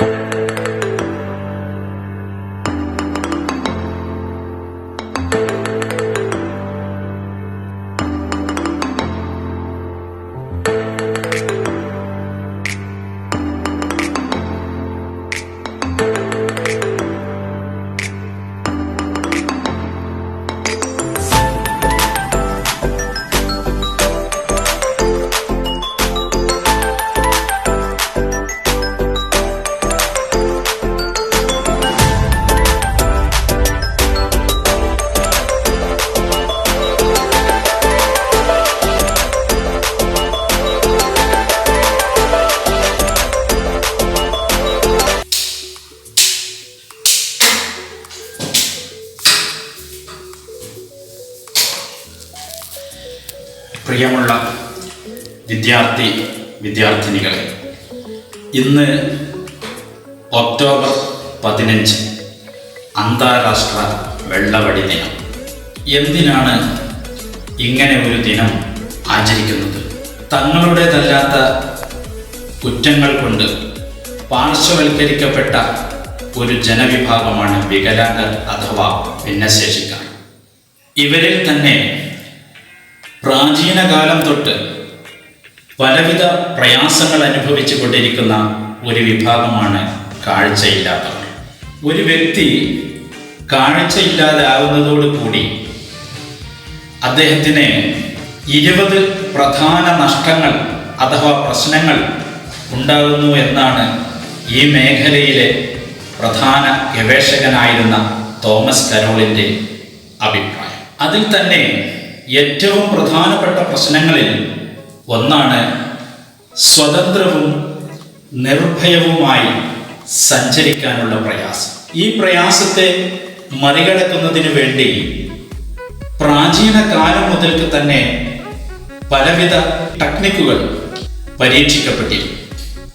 Música വിദ്യാർത്ഥി വിദ്യാർത്ഥിനികളെ. ഇന്ന് ഒക്ടോബർ പതിനഞ്ച് അന്താരാഷ്ട്ര വെള്ളവടി ദിനം. എന്തിനാണ് ഇങ്ങനെ ഒരു ദിനം ആചരിക്കുന്നത്? തങ്ങളുടേതല്ലാത്ത കുറ്റങ്ങൾ കൊണ്ട് പാർശ്വവൽക്കരിക്കപ്പെട്ട ഒരു ജനവിഭാഗമാണ് വികലാംഗർ അഥവാ ഭിന്നശേഷിക്കാർ. ഇവരിൽ തന്നെ പ്രാചീന കാലം തൊട്ട് പലവിധ പ്രയാസങ്ങൾ അനുഭവിച്ചു കൊണ്ടിരിക്കുന്ന ഒരു വിഭാഗമാണ് കാഴ്ചയില്ലാത്തവർ. ഒരു വ്യക്തി കാഴ്ചയില്ലാതാവുന്നതോടുകൂടി അദ്ദേഹത്തിന് ഇരുപത് പ്രധാന നഷ്ടങ്ങൾ അഥവാ പ്രശ്നങ്ങൾ ഉണ്ടാകുന്നു എന്നാണ് ഈ മേഖലയിലെ പ്രധാന ഗവേഷകനായിരുന്ന തോമസ് കരോളിന്റെ അഭിപ്രായം. അതിൽ തന്നെ ഏറ്റവും പ്രധാനപ്പെട്ട പ്രശ്നങ്ങളിൽ ഒന്നാണ് സ്വതന്ത്രവും നിർഭയവുമായി സഞ്ചരിക്കാനുള്ള പ്രയാസം. ഈ പ്രയാസത്തെ മറികടക്കുന്നതിന് വേണ്ടി പ്രാചീന കാലം മുതൽക്ക് തന്നെ പലവിധ ടെക്നിക്കുകൾ പരീക്ഷിക്കപ്പെട്ടിരുന്നു.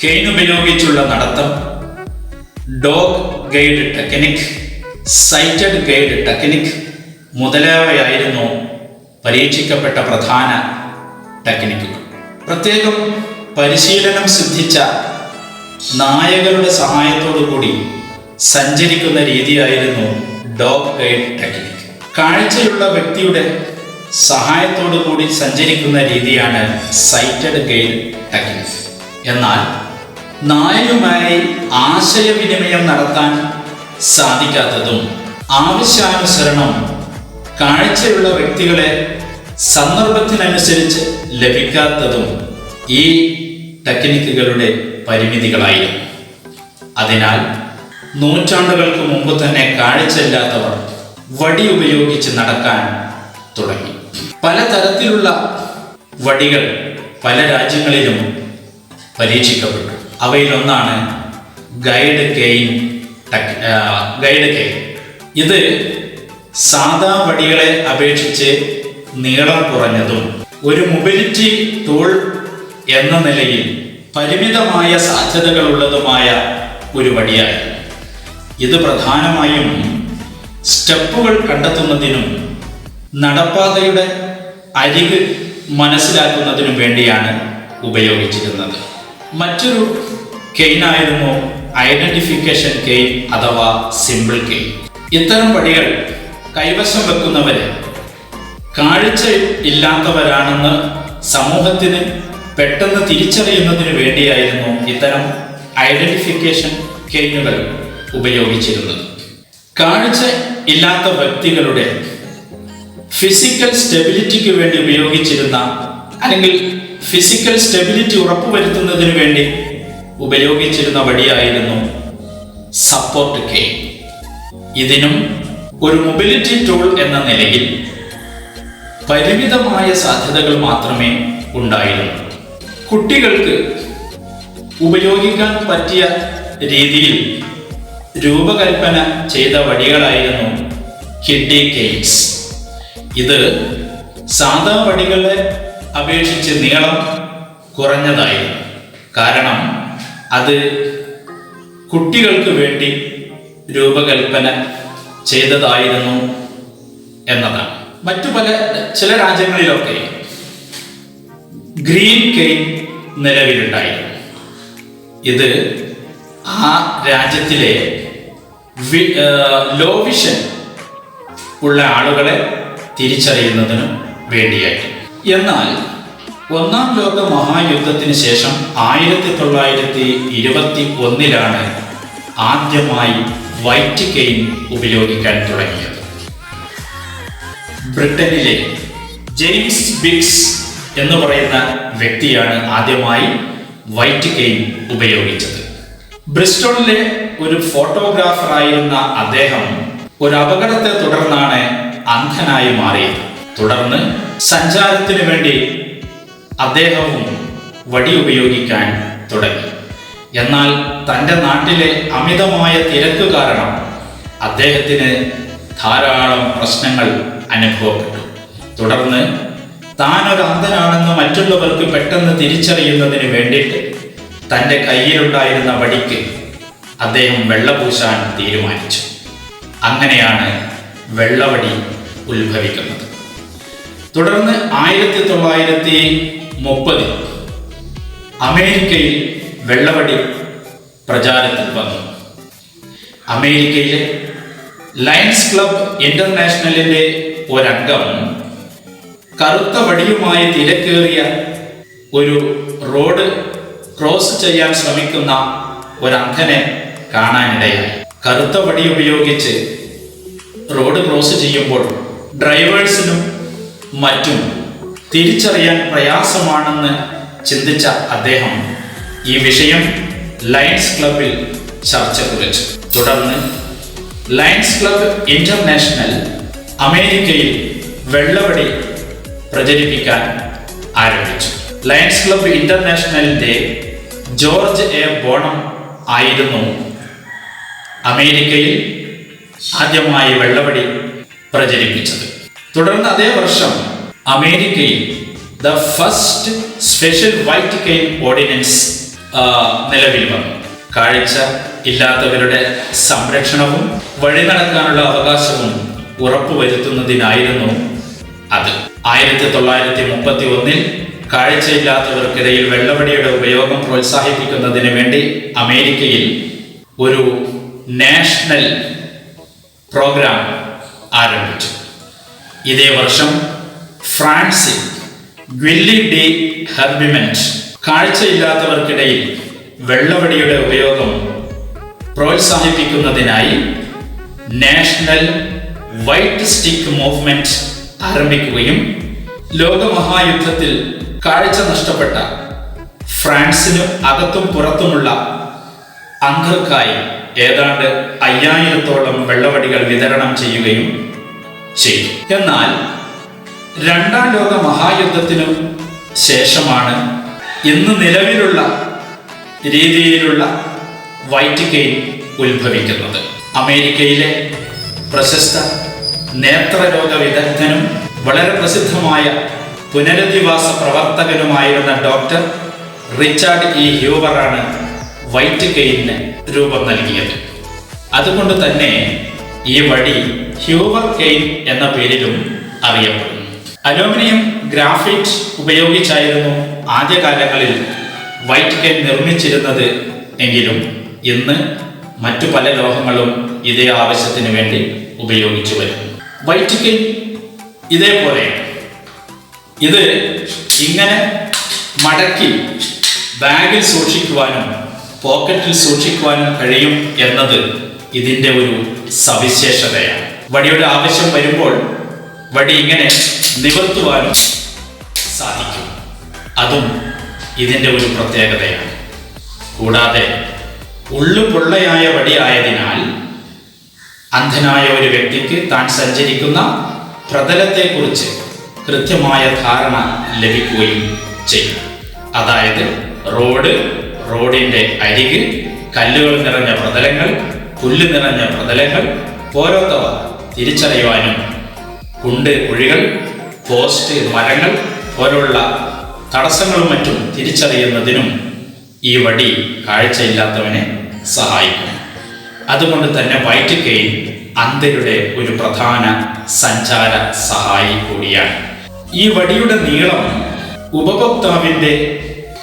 കെയിൻ ഉപയോഗിച്ചുള്ള നടത്തം dog guide technique sighted guide technique മുതലായവയായിരുന്നു പരീക്ഷിക്കപ്പെട്ട പ്രധാന ടെക്നിക്കുകൾ പ്രത്യേകം പരിശീലനം സിദ്ധിച്ച നായകളുടെ സഹായത്തോടു കൂടി സഞ്ചരിക്കുന്ന രീതിയായിരുന്നു ഡോഗ് ഗൈഡ് ടെക്നിക്. കാഴ്ചയുള്ള വ്യക്തിയുടെ സഹായത്തോടു കൂടി സഞ്ചരിക്കുന്ന രീതിയാണ് സൈറ്റഡ് ഗൈഡ് ടെക്നിക് എന്നാൽ നായയുമായി ആശയവിനിമയം നടത്താൻ സാധിക്കാത്തതും ആവശ്യാനുസരണം കാഴ്ചയുള്ള വ്യക്തികളെ സന്ദർഭത്തിനനുസരിച്ച് ലഭിക്കാത്തതും ഈ ടെക്നിക്കുകളുടെ പരിമിതികളായിരുന്നു. അതിനാൽ നൂറ്റാണ്ടുകൾക്ക് മുമ്പ് തന്നെ കാഴ്ചയില്ലാത്തവർ വടി ഉപയോഗിച്ച് നടക്കാൻ തുടങ്ങി. പലതരത്തിലുള്ള വടികൾ പല രാജ്യങ്ങളിലും പരീക്ഷിക്കപ്പെട്ടു. അവയിലൊന്നാണ് ഗൈഡ് കെയിൻ ഗൈഡ് കെയിൻ. ഇത് സാധാ വടികളെ അപേക്ഷിച്ച് നീളം കുറഞ്ഞതും ഒരു മൊബിലിറ്റി ടൂൾ എന്ന നിലയിൽ പരിമിതമായ സാധ്യതകളുള്ളതുമായ ഒരു വഴിയായി. ഇത് പ്രധാനമായും സ്റ്റെപ്പുകൾ കണ്ടെത്തുന്നതിനും നടപ്പാതയുടെ അരിക് മനസ്സിലാക്കുന്നതിനും വേണ്ടിയാണ് ഉപയോഗിച്ചിരുന്നത്. മറ്റൊരു കെയിനായിരുന്നു ഐഡന്റിഫിക്കേഷൻ കെയിൻ അഥവാ സിമ്പിൾ കെയിൻ. ഇത്തരം പടികൾ കൈവശം വെക്കുന്നവരെ കാഴ്ച ഇല്ലാത്തവരാണെന്ന് സമൂഹത്തിന് പെട്ടെന്ന് തിരിച്ചറിയുന്നതിന് വേണ്ടിയായിരുന്നു ഇത്തരം ഐഡന്റിഫിക്കേഷൻ കെയിനുകൾ ഉപയോഗിച്ചിരുന്നത്. കാഴ്ച ഇല്ലാത്ത വ്യക്തികളുടെ ഫിസിക്കൽ സ്റ്റെബിലിറ്റിക്ക് വേണ്ടി ഉപയോഗിച്ചിരുന്ന അല്ലെങ്കിൽ ഫിസിക്കൽ സ്റ്റെബിലിറ്റി ഉറപ്പുവരുത്തുന്നതിന് വേണ്ടി ഉപയോഗിച്ചിരുന്ന വഴിയായിരുന്നു സപ്പോർട്ട് കെയിൻ. ഇതിനും ഒരു മൊബിലിറ്റി ടൂൾ എന്ന നിലയിൽ പരിമിതമായ സാധ്യതകൾ മാത്രമേ ഉണ്ടായിരുന്നു കുട്ടികൾക്ക് ഉപയോഗിക്കാൻ പറ്റിയ രീതിയിൽ രൂപകൽപ്പന ചെയ്ത വടികളായിരുന്നു കിഡ്നി കെയിൻസ്. ഇത് സാധാ വടികളെ അപേക്ഷിച്ച് നീളം കുറഞ്ഞതായിരുന്നു. കാരണം അത് കുട്ടികൾക്ക് വേണ്ടി രൂപകൽപ്പന ചെയ്തതായിരുന്നു എന്നതാണ്. മറ്റു പല ചില രാജ്യങ്ങളിലൊക്കെ ഗ്രീൻ കെയിൻ നിലവിലുണ്ടായിരുന്നു ഇത് ആ രാജ്യത്തിലെ ലോവിഷൻ ഉള്ള ആളുകളെ തിരിച്ചറിയുന്നതിനും വേണ്ടിയായിട്ട്. എന്നാൽ ഒന്നാം ലോക മഹായുദ്ധത്തിന് ശേഷം ആയിരത്തി തൊള്ളായിരത്തി ഇരുപത്തി ഒന്നിലാണ് ആദ്യമായി വൈറ്റ് കെയിൻ ഉപയോഗിക്കാൻ തുടങ്ങിയത്. ബ്രിട്ടനിലെ ജെയിംസ് ബിക്സ് എന്ന് പറയുന്ന വ്യക്തിയാണ് ആദ്യമായി വൈറ്റ് കെയിൻ ഉപയോഗിച്ചത്. ബ്രിസ്റ്റോണിലെ ഒരു ഫോട്ടോഗ്രാഫർ ആയിരുന്ന അദ്ദേഹം ഒരു അപകടത്തെ തുടർന്നാണ് അന്ധനായി മാറിയത്. തുടർന്ന് സഞ്ചാരത്തിന് വേണ്ടി അദ്ദേഹവും വടി ഉപയോഗിക്കാൻ തുടങ്ങി. എന്നാൽ തന്റെ നാട്ടിലെ അമിതമായ തിരക്ക് കാരണം അദ്ദേഹത്തിന് ധാരാളം പ്രശ്നങ്ങൾ അനുഭവപ്പെട്ടു. തുടർന്ന് താൻ ഒരു അന്ധനാണെന്ന് മറ്റുള്ളവർക്ക് പെട്ടെന്ന് തിരിച്ചറിയുന്നതിന് വേണ്ടിയിട്ട് തന്റെ കയ്യിലുണ്ടായിരുന്ന വടിക്ക് അദ്ദേഹം വെള്ളപൂശാൻ തീരുമാനിച്ചു. അങ്ങനെയാണ് വെള്ളവടി ഉത്ഭവിക്കുന്നത്. തുടർന്ന് ആയിരത്തി തൊള്ളായിരത്തി മുപ്പതിൽ അമേരിക്കയിൽ വെള്ളവടി പ്രചാരത്തിൽ വന്നു. അമേരിക്കയിലെ ലയൺസ് ക്ലബ് ഇന്റർനാഷണലിന്റെ ഒരംഗം. കറുത്ത വടിയുമായി തിരക്കേറിയ ഒരു റോഡ് ക്രോസ് ചെയ്യാൻ ശ്രമിക്കുന്ന ഒരംഗനെ കാണാനിടയായി. കറുത്ത വടി ഉപയോഗിച്ച് റോഡ് ക്രോസ് ചെയ്യുമ്പോൾ ഡ്രൈവേഴ്സിനും മറ്റും തിരിച്ചറിയാൻ പ്രയാസമാണെന്ന് ചിന്തിച്ച അദ്ദേഹം ഈ വിഷയം ലയൺസ് ക്ലബിൽ ചർച്ച കുറിച്ചു. തുടർന്ന് ലയൺസ് ക്ലബ് ഇന്റർനാഷണൽ അമേരിക്കയിൽ വെള്ളവടി പ്രചരിപ്പിക്കാൻ ആരംഭിച്ചു. ലയൻസ് ക്ലബ് ഇന്റർനാഷണലിന്റെ ജോർജ് എ. ബോണം ആയിരുന്നു അമേരിക്കയിൽ ആദ്യമായി വെള്ളവടി പ്രചരിപ്പിച്ചത്. തുടർന്ന് അതേ വർഷം അമേരിക്കയിൽ the first special white cane ordinance നിലവിൽ വന്നു. കാഴ്ച ഇല്ലാത്തവരുടെ സംരക്ഷണവും വഴി നടക്കാനുള്ള അവകാശവും ഉറപ്പുവരുത്തുന്നതിനായിരുന്നു അത്. ആയിരത്തി തൊള്ളായിരത്തി മുപ്പത്തി ഒന്നിൽ കാഴ്ചയില്ലാത്തവർക്കിടയിൽ വെള്ളവടിയുടെ ഉപയോഗം പ്രോത്സാഹിപ്പിക്കുന്നതിന് വേണ്ടി അമേരിക്കയിൽ ഒരു നാഷണൽ പ്രോഗ്രാം ആരംഭിച്ചു. ഇതേ വർഷം ഫ്രാൻസിൽ ഗ്വില്ലി ഡി ഹെർബിമെന്റ് കാഴ്ചയില്ലാത്തവർക്കിടയിൽ വെള്ളവടിയുടെ ഉപയോഗം പ്രോത്സാഹിപ്പിക്കുന്നതിനായി നാഷണൽ വൈറ്റ് സ്റ്റിക്ക് മൂവ്മെന്റ് ആരംഭിക്കുകയും ലോകമഹായുദ്ധത്തിൽ കാഴ്ച നഷ്ടപ്പെട്ട ഫ്രാൻസിനും അകത്തും പുറത്തുമുള്ള അംഗർക്കായി ഏതാണ്ട് അയ്യായിരത്തോളം വെള്ളവടികൾ വിതരണം ചെയ്യുകയും ചെയ്തു. എന്നാൽ രണ്ടാം ലോക മഹായുദ്ധത്തിനു ശേഷമാണ് ഇന്ന് നിലവിലുള്ള രീതിയിലുള്ള വൈറ്റ് കെയിൻ ഉത്ഭവിക്കുന്നത്. അമേരിക്കയിലെ പ്രശസ്ത നേത്രരോഗ വിദഗ്ധനും വളരെ പ്രസിദ്ധമായ പുനരധിവാസ പ്രവർത്തകനുമായിരുന്ന ഡോക്ടർ റിച്ചാർഡ് ഇ. ഹ്യൂവറാണ് വൈറ്റ് കെയിന് രൂപം നൽകിയത്. അതുകൊണ്ട് തന്നെ ഈ വഴി ഹ്യൂവർ കെയിൻ എന്ന പേരിലും അറിയപ്പെടുന്നു. അലൂമിനിയം ഗ്രാഫൈറ്റ് ഉപയോഗിച്ചായിരുന്നു ആദ്യകാലങ്ങളിൽ വൈറ്റ് കെയിൻ നിർമ്മിച്ചിരുന്നത് എങ്കിലും ഇന്ന് മറ്റു പല ലോഹങ്ങളും ഇതേ ആവശ്യത്തിന് വേണ്ടി ഉപയോഗിച്ചു വൈറ്റ് കെയിൻ ഇതേപോലെ ഇത് ഇങ്ങനെ മടക്കി ബാഗിൽ സൂക്ഷിക്കുവാനും പോക്കറ്റിൽ സൂക്ഷിക്കുവാനും കഴിയും എന്നത് ഇതിന്റെ ഒരു സവിശേഷതയാണ്. വടിയുടെ ആവശ്യം വരുമ്പോൾ വടി ഇങ്ങനെ നിവർത്തുവാനും സാധിക്കും. അതും ഇതിന്റെ ഒരു പ്രത്യേകതയാണ്. കൂടാതെ ഉള്ളു പൊള്ളയായ വടിയായതിനാൽ അന്ധനായ ഒരു വ്യക്തിക്ക് താൻ സഞ്ചരിക്കുന്ന പ്രതലത്തെക്കുറിച്ച് കൃത്യമായ ധാരണ ലഭിക്കുകയും ചെയ്യും. അതായത് റോഡ് റോഡിന്റെ അരിക് കല്ലുകൾ നിറഞ്ഞ പ്രതലങ്ങൾ പുല്ല് നിറഞ്ഞ പ്രതലങ്ങൾ ഓരോത്തവ തിരിച്ചറിയുവാനും കുണ്ട് കുഴികൾ പോസ്റ്റ് മരങ്ങൾ പോലുള്ള തടസ്സങ്ങളും മറ്റും തിരിച്ചറിയുന്നതിനും ഈ വടി കാഴ്ചയില്ലാത്തവനെ സഹായിക്കും. അതുകൊണ്ട് തന്നെ വൈറ്റ് കെയിൻ അന്ധരുടെ ഒരു പ്രധാന സഞ്ചാര സഹായി കൂടിയാണ്. ഈ വടിയുടെ നീളം ഉപഭോക്താവിന്റെ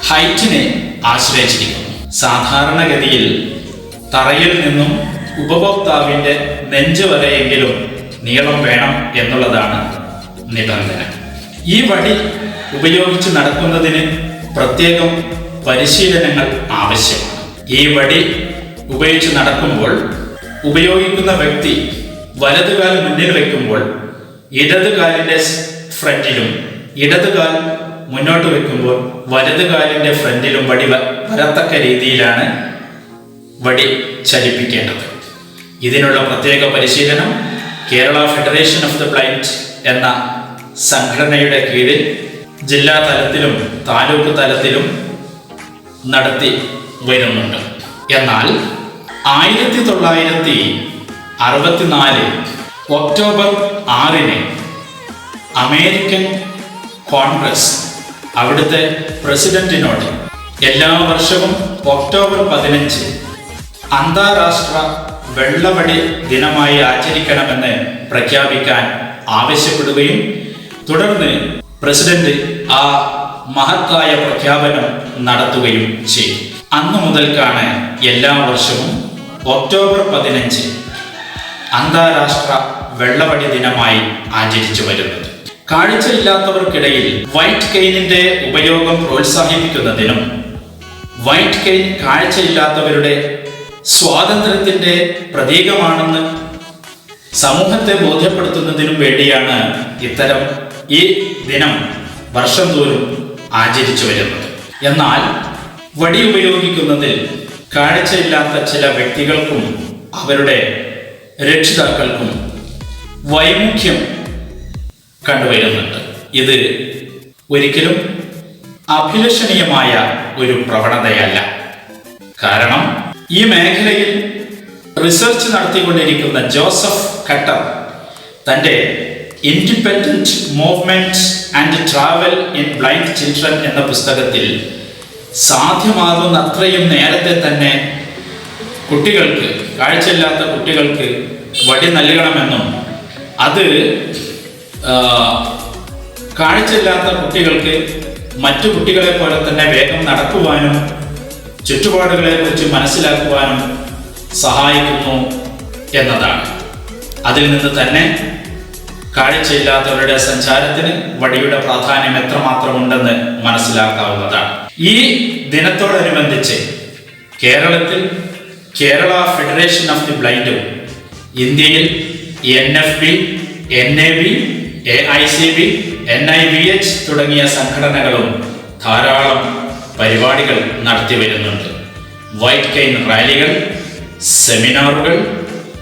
ഹൈറ്റിനെ ആശ്രയിച്ചിരിക്കുന്നു. സാധാരണഗതിയിൽ തറയിൽ നിന്നും ഉപഭോക്താവിന്റെ നെഞ്ച് വരെയെങ്കിലും നീളം വേണം എന്നുള്ളതാണ് നിബന്ധന. ഈ വടി ഉപയോഗിച്ച് നടക്കുന്നതിന് പ്രത്യേകം പരിശീലനങ്ങൾ ആവശ്യമാണ്. ഈ വടി ഉപയോഗിച്ച് നടക്കുമ്പോൾ ഉപയോഗിക്കുന്ന വ്യക്തി വലതുകാൽ മുന്നിൽ വെക്കുമ്പോൾ ഇടതുകാലിന്റെ ഫ്രണ്ടിലും ഇടതുകാൽ മുന്നോട്ട് വെക്കുമ്പോൾ വലതുകാലിന്റെ ഫ്രണ്ടിലും വടി വരത്തക്ക രീതിയിലാണ് വടി ചലിപ്പിക്കേണ്ടത്. ഇതിനുള്ള പ്രത്യേക പരിശീലനം Kerala federation of the blind എന്ന സംഘടനയുടെ കീഴിൽ ജില്ലാ തലത്തിലും താലൂക്ക് തലത്തിലും നടത്തി വരുന്നുണ്ട്. എന്നാൽ ആയിരത്തി തൊള്ളായിരത്തി അറുപത്തിനാല് ഒക്ടോബർ ആറിന് അമേരിക്കൻ കോൺഗ്രസ് അവിടുത്തെ പ്രസിഡന്റിനോട് എല്ലാ വർഷവും ഒക്ടോബർ പതിനഞ്ച് അന്താരാഷ്ട്ര വെള്ളമടി ദിനമായി ആചരിക്കണമെന്ന് പ്രഖ്യാപിക്കാൻ ആവശ്യപ്പെടുകയും തുടർന്ന് പ്രസിഡന്റ് ആ മഹത്തായ പ്രഖ്യാപനം നടത്തുകയും ചെയ്തു. അന്നു മുതൽക്കാണ് എല്ലാ വർഷവും ഒക്ടോബർ പതിനഞ്ച് അന്താരാഷ്ട്ര വെള്ളപടി ദിനമായി ആചരിച്ചു വരുന്നത്. കാഴ്ചയില്ലാത്തവർക്കിടയിൽ വൈറ്റ് കെയിനിന്റെ ഉപയോഗം പ്രോത്സാഹിപ്പിക്കുന്നതിനും വൈറ്റ് കെയിൻ കാഴ്ചയില്ലാത്തവരുടെ സ്വാതന്ത്ര്യത്തിന്റെ പ്രതീകമാണെന്ന് സമൂഹത്തെ ബോധ്യപ്പെടുത്തുന്നതിനും വേണ്ടിയാണ് ഇത്തരം ഈ ദിനം വർഷം തോറും ആചരിച്ചു വരുന്നത്. എന്നാൽ വടി ഉപയോഗിക്കുന്നതിൽ കാഴ്ചയില്ലാത്ത ചില വ്യക്തികൾക്കും അവരുടെ രക്ഷിതാക്കൾക്കും വൈമുഖ്യം കണ്ടുവരുന്നുണ്ട്. ഇത് ഒരിക്കലും അഭിലഷണീയമായ ഒരു പ്രവണതയല്ല. കാരണം ഈ മേഖലയിൽ റിസർച്ച് നടത്തിക്കൊണ്ടിരിക്കുന്ന ജോസഫ് കട്ടർ തന്റെ independent movement and travel in blind children എന്ന പുസ്തകത്തിൽ സാധ്യമാകുന്ന അത്രയും നേരത്തെ തന്നെ കുട്ടികൾക്ക് കാഴ്ചയില്ലാത്ത കുട്ടികൾക്ക് വടി നൽകണമെന്നും അത് കാഴ്ചയില്ലാത്ത കുട്ടികൾക്ക് മറ്റു കുട്ടികളെ പോലെ തന്നെ വേഗം നടക്കുവാനും ചുറ്റുപാടുകളെ കുറിച്ച് മനസ്സിലാക്കുവാനും സഹായിക്കുന്നു എന്നതാണ്. അതിൽ നിന്ന് തന്നെ കാഴ്ചയില്ലാത്തവരുടെ സഞ്ചാരത്തിന് വടിയുടെ പ്രാധാന്യം എത്രമാത്രമുണ്ടെന്ന് മനസ്സിലാക്കാവുന്നതാണ്. ഈ ദിനത്തോടനുബന്ധിച്ച് കേരളത്തിൽ കേരള ഫെഡറേഷൻ ഓഫ് ദി ബ്ലൈൻഡും ഇന്ത്യയിൽ N F B N A B A I C B N I B H തുടങ്ങിയ സംഘടനകളും ധാരാളം പരിപാടികൾ നടത്തി വരുന്നുണ്ട്. വൈറ്റ് കെയിൻ റാലികൾ സെമിനാറുകൾ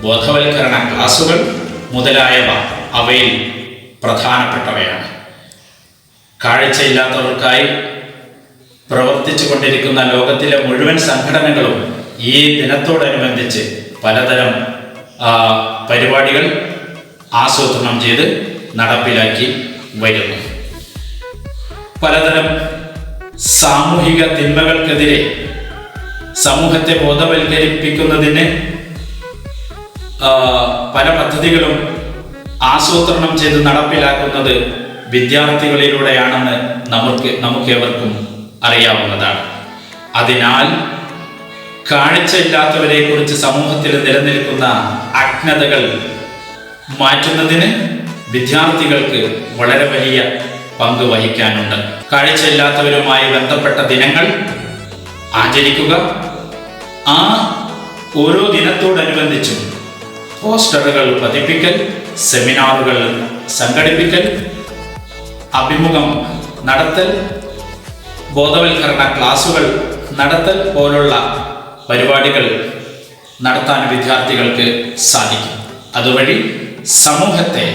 ബോധവൽക്കരണ ക്ലാസുകൾ മുതലായവ അവയിൽ പ്രധാനപ്പെട്ടവയാണ്. കാഴ്ചയില്ലാത്തവർക്കായി പ്രവർത്തിച്ചു കൊണ്ടിരിക്കുന്ന ലോകത്തിലെ മുഴുവൻ സംഘടനകളും ഈ ദിനത്തോടനുബന്ധിച്ച് പലതരം പരിപാടികൾ ആസൂത്രണം ചെയ്ത് നടപ്പിലാക്കി വരുന്നു. പലതരം സാമൂഹിക തിന്മകൾക്കെതിരെ സമൂഹത്തെ ബോധവൽക്കരിപ്പിക്കുന്നതിന് പല പദ്ധതികളും ആസൂത്രണം ചെയ്ത് നടപ്പിലാക്കുന്നത് വിദ്യാർത്ഥികളിലൂടെയാണെന്ന് നമുക്ക് നമുക്കേവർക്കും അറിയാവുന്നതാണ്. അതിനാൽ കാഴ്ചയില്ലാത്തവരെ കുറിച്ച് സമൂഹത്തിൽ നിലനിൽക്കുന്ന അജ്ഞതകൾ മാറ്റുന്നതിന് വിദ്യാർത്ഥികൾക്ക് വളരെ വലിയ പങ്ക് വഹിക്കാനുണ്ട്. കാഴ്ചയില്ലാത്തവരുമായി ബന്ധപ്പെട്ട ദിനങ്ങൾ ആചരിക്കുക. ആ ഓരോ ദിനത്തോടനുബന്ധിച്ചും പോസ്റ്ററുകൾ പതിപ്പിക്കൽ സെമിനാറുകൾ സംഘടിപ്പിക്കൽ അഭിമുഖം നടത്തൽ ബോധവൽക്കരണ ക്ലാസുകൾ നടത്തൽ പോലുള്ള പരിപാടികൾ നടത്താൻ വിദ്യാർത്ഥികൾക്ക് സാധിക്കും. അതുവഴി സമൂഹത്തെ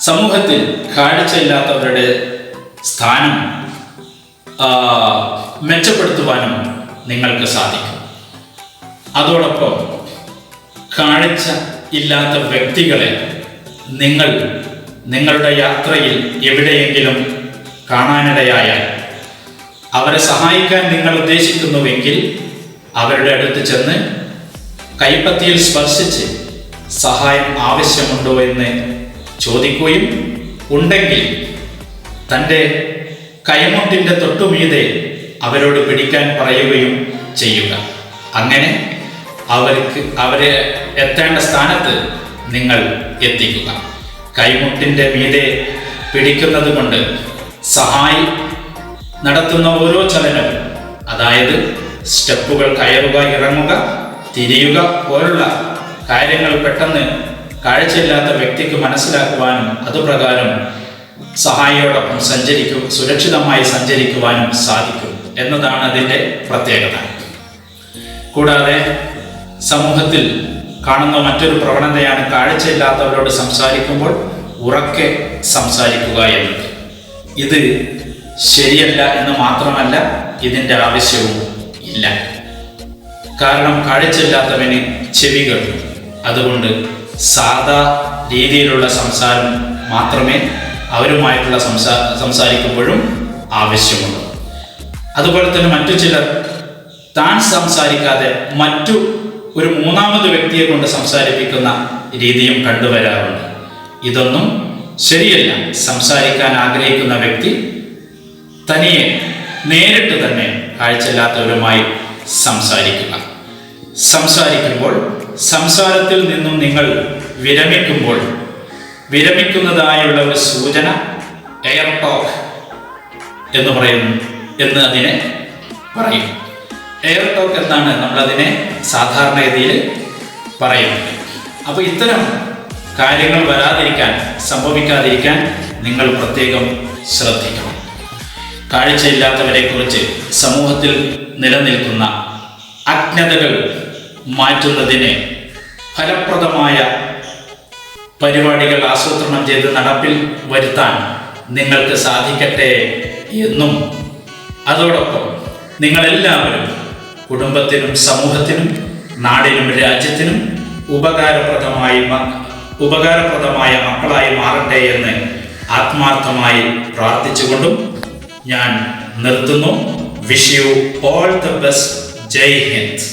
സമൂഹത്തിൽ കാഴ്ചയില്ലാത്തവരുടെ സ്ഥാനം മെച്ചപ്പെടുത്തുവാനും നിങ്ങൾക്ക് സാധിക്കും. അതോടൊപ്പം കാഴ്ച ഇല്ലാത്ത വ്യക്തികളെ നിങ്ങൾ നിങ്ങളുടെ യാത്രയിൽ എവിടെയെങ്കിലും കാണാനിടയായാൽ അവരെ സഹായിക്കാൻ നിങ്ങൾ ഉദ്ദേശിക്കുന്നുവെങ്കിൽ അവരുടെ അടുത്ത് ചെന്ന് കൈപ്പത്തിയിൽ സ്പർശിച്ച് സഹായം ആവശ്യമുണ്ടോ എന്ന് ചോദിക്കുകയും ഉണ്ടെങ്കിൽ തന്റെ കൈമുട്ടിന്റെ തൊട്ടുമീതെ അവരോട് പിടിക്കാൻ പറയുകയും ചെയ്യുക. അങ്ങനെ അവർക്ക് അവരെ എത്തേണ്ട സ്ഥാനത്ത് നിങ്ങൾ എത്തിക്കുക. കൈമുട്ടിന്റെ മീതെ പിടിക്കുന്നത് കൊണ്ട് സഹായി നടത്തുന്ന ഓരോ ചലനവും. അതായത് സ്റ്റെപ്പുകൾ കയറുക ഇറങ്ങുക തിരിയുക പോലുള്ള കാര്യങ്ങൾ പെട്ടെന്ന് കാഴ്ചയില്ലാത്ത വ്യക്തിക്ക് മനസ്സിലാക്കുവാനും അതുപ്രകാരം സഹായിയോടൊപ്പം സഞ്ചരിക്കും സുരക്ഷിതമായി സഞ്ചരിക്കുവാനും സാധിക്കും എന്നതാണ് അതിന്റെ പ്രത്യേകത. കൂടാതെ സമൂഹത്തിൽ കാണുന്ന മറ്റൊരു പ്രവണതയാണ് കാഴ്ചയില്ലാത്തവരോട് സംസാരിക്കുമ്പോൾ ഉറക്കെ സംസാരിക്കുക എന്നത്. ഇത് ശരിയല്ല എന്ന് മാത്രമല്ല ഇതിന്റെ ആവശ്യവും ഇല്ല. കാരണം കാഴ്ചയില്ലാത്തവന് ചെവികൾ അതുകൊണ്ട് സാധാ രീതിയിലുള്ള സംസാരം മാത്രമേ അവരുമായിട്ടുള്ള സംസാ സംസാരിക്കുമ്പോഴും ആവശ്യമുള്ളൂ. അതുപോലെ തന്നെ മറ്റു ചിലർ താൻ സംസാരിക്കാതെ മറ്റു ഒരു മൂന്നാമത് വ്യക്തിയെ കൊണ്ട് സംസാരിപ്പിക്കുന്ന രീതിയും കണ്ടുവരാറുണ്ട്. ഇതൊന്നും ശരിയല്ല. സംസാരിക്കാൻ ആഗ്രഹിക്കുന്ന വ്യക്തി തനിയെ നേരിട്ട് തന്നെ കാഴ്ചയില്ലാത്തവരുമായി സംസാരിക്കുക. സംസാരിക്കുമ്പോൾ സംസാരത്തിൽ നിന്നും നിങ്ങൾ വിരമിക്കുമ്പോൾ വിരമിക്കുന്നതായുള്ള ഒരു സൂചന എയർ ടോക്ക് എന്ന് പറയുന്നു എന്ന് അതിനെ പറയും. എയർ ടോക്ക് എന്നാണ് നമ്മളതിനെ സാധാരണഗതിയിൽ പറയുന്നത്. അപ്പോൾ ഇത്തരം കാര്യങ്ങൾ വരാതിരിക്കാൻ സംഭവിക്കാതിരിക്കാൻ നിങ്ങൾ പ്രത്യേകം ശ്രദ്ധിക്കണം. കാഴ്ചയില്ലാത്തവരെ കുറിച്ച് സമൂഹത്തിൽ നിലനിൽക്കുന്ന അജ്ഞതകൾ മാറ്റുന്നതിന് ഫലപ്രദമായ പരിപാടികൾ ആസൂത്രണം ചെയ്ത് നടപ്പിൽ വരുത്താൻ നിങ്ങൾക്ക് സാധിക്കട്ടെ എന്നും അതോടൊപ്പം നിങ്ങളെല്ലാവരും കുടുംബത്തിനും സമൂഹത്തിനും നാടിനും രാജ്യത്തിനും ഉപകാരപ്രദമായി ഉപകാരപ്രദമായ മക്കളായി മാറട്ടെ എന്ന് ആത്മാർത്ഥമായി പ്രാർത്ഥിച്ചുകൊണ്ടും ഞാൻ നിർത്തുന്നു. Wish you all the best Jai Hind